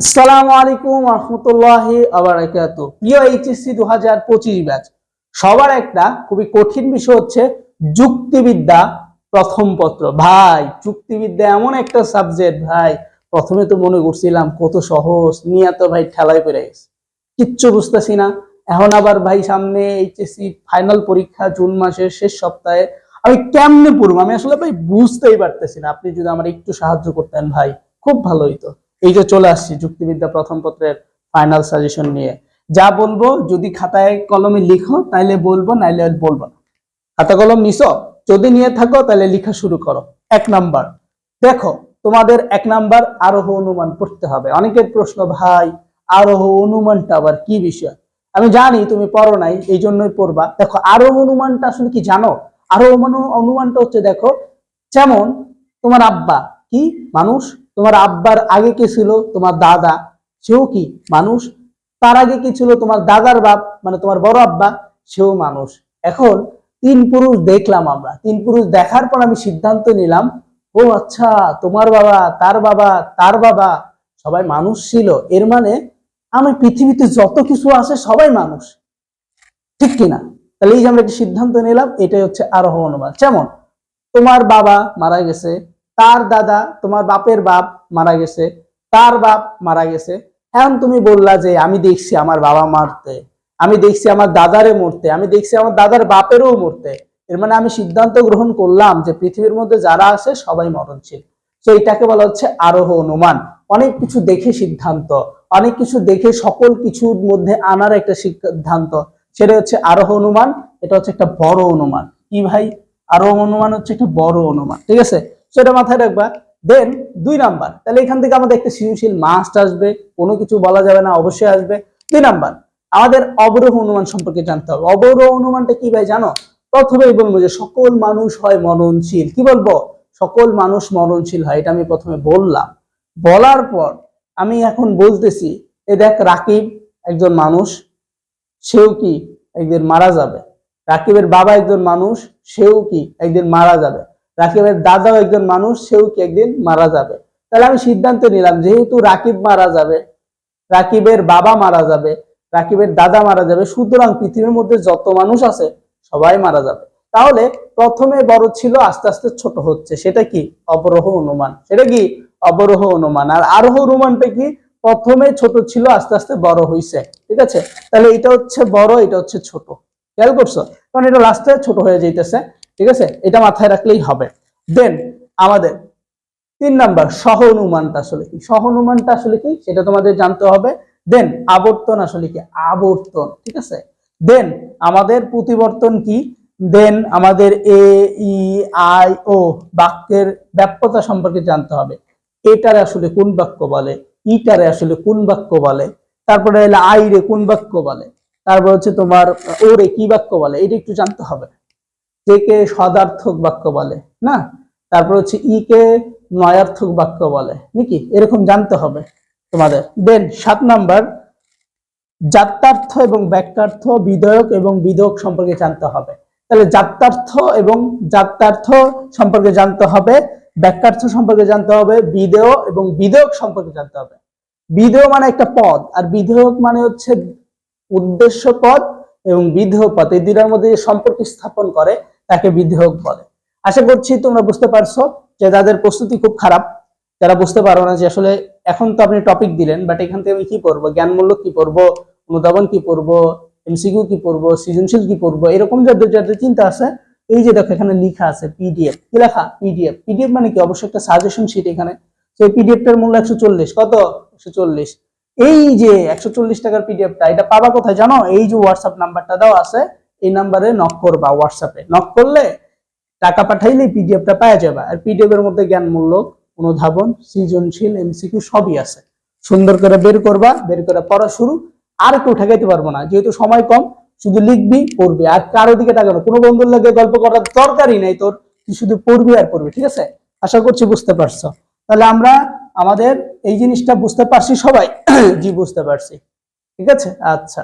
আসসালামু আলাইকুম রহমতুল্লাহি আবরাকাত প্রিয় এইচএসসি দু হাজার পঁচিশ ব্যাচ, সবার একটা খুবই কঠিন বিষয় হচ্ছে যুক্তিবিদ্যা প্রথম পত্র। ভাই, যুক্তিবিদ্যা এমন একটা সাবজেক্ট ভাই, প্রথমে তো মনে করছিলাম কত সহজ, নিয়ে তো ভাই ঠেলায় পেরে গেছে। কিচ্ছু বুঝতেছি না। এখন আবার ভাই সামনে এইচএসসি ফাইনাল পরীক্ষা জুন মাসের শেষ সপ্তাহে, আমি কেমনে পড়ব? আমি আসলে ভাই বুঝতেই পারতেছি না। আপনি যদি আমার একটু সাহায্য করতেন ভাই, খুব ভালো হইতো। এই যে চলে আসছি, যুক্তিবিদ্যা প্রথম পত্রের ফাইনাল সাজেশন নিয়ে। যা বলব, যদি খাতায় কলমে লিখো, তাইলে বলব, নাইলে বলব না। খাতা কলম নিছো? যদি নিয়ে থাকো তাহলে লেখা শুরু করো। এক নাম্বার। দেখো, তোমাদের এক নাম্বার আরোহ অনুমান পড়তে হবে। অনেকের প্রশ্ন, ভাই, আরোহ অনুমানটা আবার কি বিষয়? আমি জানি তুমি পড়ো নাই, এই জন্যই পড়বা। দেখো, আরোহ অনুমানটা আসলে কি জানো? আরোহ অনুমানটা হচ্ছে, দেখো, যেমন তোমার আব্বা কি? মানুষ তোমার আব্বার আগে কে ছিল? তোমার দাদা। সেও কি মানুষ? তার আগে কি ছিল? তোমার দাদার বাপ মানে তোমার বড় আব্বা, সেও মানুষ। এখন তিন পুরুষ দেখলাম আমরা। তিন পুরুষ দেখার পর আমি সিদ্ধান্ত নিলাম, ও আচ্ছা তোমার বাবা, তার বাবা তার বাবা, সবাই মানুষ ছিল। এর মানে আমি পৃথিবীতে যত কিছু আছে সবাই মানুষ। ঠিক কিনা? তাহলে এই যে আমরা একটি সিদ্ধান্ত নিলাম, এটাই হচ্ছে আরোহ অনুমান। যেমন, তোমার বাবা মারা গেছে তার দাদা তোমার বাপের বাপ মারা গেছে, তার বাপ মারা গেছে। এখন তুমি বললা যে, আমি দেখছি আমার বাবা মারতে, আমি দেখছি আমার দাদারে মরতে, আমি দেখছি আমার দাদার বাপেরও মরতে। এর মানে আমি সিদ্ধান্ত গ্রহণ করলাম যে, পৃথিবীর মধ্যে যারা আছে সবাই মরণশীল। তো এটাকে বলা হচ্ছে আরোহ অনুমান। অনেক কিছু দেখে সিদ্ধান্ত, অনেক কিছু দেখে সকল কিছুর মধ্যে আনার একটা সিদ্ধান্ত। সেটা হচ্ছে আরোহ অনুমান, এটা হচ্ছে একটা বড় অনুমান। কি ভাই? আরোহ অনুমান হচ্ছে একটা বড় অনুমান, ঠিক আছে? সেটা মাথায় রাখবা। দেন দুই নাম্বার, তাহলে এখান থেকে আমাদের একটা সৃজনশীল মাস্ট আসবে, কোনো কিছু বলা যাবে না, অবশ্যই আসবে। দুই নাম্বার, আমাদের অবরোহ অনুমান সম্পর্কে জানতে হবে। অবরোহ অনুমানটা কি ভাই জানো? প্রথমেই বলব যে সকল মানুষ হয় মরণশীল। কি বলব? সকল মানুষ মরণশীল হয়, এটা আমি প্রথমে বললাম। বলার পর আমি এখন বলতেছি, এ দেখ রাকিব একজন মানুষ, সেও কি একদিন মারা যাবে? রাকিবের বাবা একজন মানুষ, সেও কি একদিন মারা যাবে? রাকিবের দাদাও একজন মানুষ, সেও কি একদিন মারা যাবে? তাহলে আমি সিদ্ধান্ত নিলাম, যেহেতু রাকিব মারা যাবে, রাকিবের বাবা মারা যাবে, রাকিবের দাদা মারা যাবে, সুতরাং পৃথিবীর মধ্যে যত মানুষ আছে, সবাই মারা যাবে। তাহলে প্রথমে বড় ছিল, আস্তে আস্তে ছোট হচ্ছে। সেটা কি? অবরোহ অনুমান। সেটা কি? অবরোহ অনুমান। আর আরোহ অনুমানটা কি? প্রথমে ছোট ছিল, আস্তে আস্তে বড় হইছে। ঠিক আছে? তাহলে এটা হচ্ছে বড়, এটা হচ্ছে ছোট। খেয়াল করছ? কারণ এটা লাস্টে ছোট হয়ে যাইতেছে। ঠিক আছে? এটা মাথায় রাখলেই হবে। দেন আমাদের তিন নাম্বার সহ অনুমানটা আসলে কি? সহ অনুমানটা আসলে কি? সেটা তোমাদের জানতে হবে। দেন আবর্তন আসলে কি? আবর্তন, ঠিক আছে? দেন আমাদের প্রতিবর্তন কি? দেন আমাদের এ ই আই ও বাক্যের ব্যাপ্যতা সম্পর্কে জানতে হবে। এটারে আসলে কোন বাক্য বলে? ইটারে আসলে কোন বাক্য বলে? তারপরে এলে আই রে কোন বাক্য বলে? তারপর হচ্ছে তোমার ওরে কি বাক্য বলে? এটা একটু জানতে হবে। যে কে সদার্থক বাক্য বলে, না? তারপর হচ্ছে ই কে নয়ার্থক বাক্য বলে, নাকি? এরকম জানতে হবে তোমাদের। দেন সাত নাম্বার, যাত্রার্থ এবং ব্যাক্যার্থ বিধেয়ক এবং বিধেয়ক সম্পর্কে জানতে হবে। তাহলে যাত্রার্থ এবং যাত্রার্থ সম্পর্কে জানতে হবে ব্যাক্যার্থ সম্পর্কে জানতে হবে বিধেয় এবং বিধেয়ক সম্পর্কে জানতে হবে। বিধেয় মানে একটা পদ, আর বিধেয়ক মানে হচ্ছে উদ্দেশ্য পদ এবং বিধেয় পদ। এই দুটার মধ্যে সম্পর্ক স্থাপন করে তাকে বিধেয়ক বলে। আশা করছি তোমরা বুঝতে পারছ যে তাদের প্রস্তুতি খুব খারাপ। যারা বুঝতে পারো না যে আসলে এখন তো আপনি টপিক দিলেন বাট এখান থেকে আমি কি পড়ব? জ্ঞানমূলক কি পড়ব? অনুধাবন কি পড়ব? এমসিকিউ কি পড়ব? সৃজনশীল কি পড়ব? এরকম যাদের যাদের চিন্তা আছে, এই যে দেখো এখানে লেখা আছে পিডিএফ কি লেখা? পিডিএফ পিডিএফ মানে কি? অবশ্যই একটা সাজেশন শিট এখানে। তো এই পিডিএফটার মূল্য একশো চল্লিশ। কত? একশো চল্লিশ। এই যে একশো চল্লিশ টাকার পিডিএফটা এটা পাবা কোথায় জানো? এই যে হোয়াটসঅ্যাপ নাম্বারটা দাও আছে এই নাম্বারে নক করবা হোয়াটসঅ্যাপে নক করলে টাকা পাঠাইলে পিডিএফটা পাওয়া যাবে। আর পিডিএফ এর মধ্যে জ্ঞানমূলক, অনুধাবন, সৃজনশীল এমসিকিউ সবই আছে। সুন্দর করে বের করবা, বের করে পড়া শুরু। আর কেউ ঠেকাইতে পারব না, যেহেতু সময় কম, শুধু লিখবি, পড়বি। আর কারও দিকে টাকানো কোনো বন্ধুর লাগে গল্প করার দরকারই নাই তোর, তুই শুধু পড়বি আর পড়বি, ঠিক আছে? আশা করছি বুঝতে পারছ। তাহলে আমরা আমাদের এই জিনিসটা বুঝতে পারছি সবাই। জি, বুঝতে পারছি। ঠিক আছে? আচ্ছা।